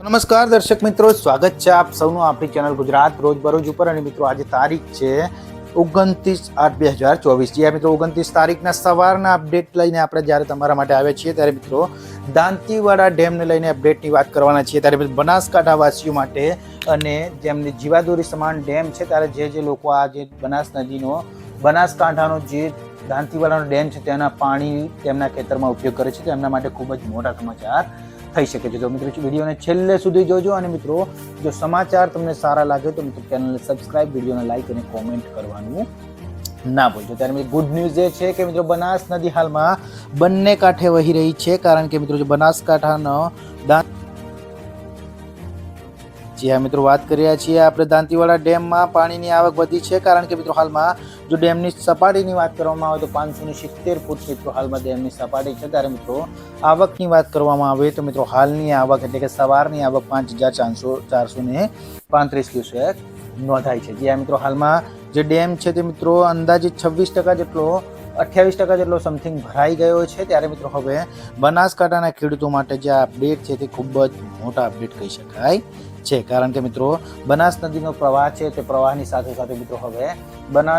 નમસ્કાર, દર્શક મિત્રો. સ્વાગત છે આપ સૌનું આપણી ચેનલ ગુજરાત રોજબરોજ ઉપર. અને મિત્રો, આજે તારીખ છે ઓગણત્રીસ આઠ બે હજાર ચોવીસ. જે મિત્રો, ઓગણત્રીસ તારીખના સવારના અપડેટ લઈને આપણે જ્યારે તમારા માટે આવ્યા છીએ ત્યારે મિત્રો, દાંતીવાડા ડેમને લઈને અપડેટની વાત કરવાના છીએ ત્યારે મિત્રો બનાસકાંઠા વાસીઓ માટે અને જેમની જીવાદોરી સમાન ડેમ છે ત્યારે જે જે લોકો આ જે બનાસ નદીનો, બનાસકાંઠાનો જે દાંતીવાડાનો ડેમ છે તેના પાણી તેમના ખેતરમાં ઉપયોગ કરે છે. તેમના માટે ખૂબ જ મોટા સમાચાર થઈ શકે છે. તો મિત્રો વિડીયોને છેલ્લે સુધી જોજો અને મિત્રો જો સમાચાર તમને સારા લાગે તો મિત્રો ચેનલને સબસ્ક્રાઇબ, વિડીયોને લાઈક અને કોમેન્ટ કરવાનું ના ભૂલજો. ત્યારે મિત્રો ગુડ ન્યૂઝ એ છે કે મિત્રો બનાસ નદી હાલમાં બંને કાંઠે વહી રહી છે. કારણ કે મિત્રો જો બનાસકાંઠાનો દાંત જી હા, મિત્રો, વાત કરી રહ્યા છીએ આપણે દાંતીવાડા ડેમમાં. પાણીની આવક વધી છે કારણ કે મિત્રો, હાલમાં જો ડેમની સપાટીની વાત કરવામાં આવે તો પાંચસો ને સિત્તેર ફૂટ મિત્રો, હાલમાં ડેમની સપાટી છે. ત્યારે મિત્રો, આવકની વાત કરવામાં આવે તો મિત્રો, હાલની આવક એટલે કે સવારની આવક પાંચ હજાર ચારસો ચારસો ને પાંત્રીસ ક્યુસેક નોંધાઈ છે. જ્યાં મિત્રો, હાલમાં જે ડેમ છે તે મિત્રો અંદાજે છવ્વીસ ટકા જેટલો અઠ્યાવીસ ટકા જેટલો સમથિંગ ભરાઈ ગયો છે. ત્યારે મિત્રો હવે બનાસકાંઠાના ખેડૂતો માટે જે આ અપડેટ છે તે ખૂબ જ મોટા અપડેટ કહી શકાય છે. કારણ કે મિત્રો, બનાસ નદીનો પ્રવાહ છે તે પ્રવાહની સાથે સાથે મિત્રો હવે બનાસ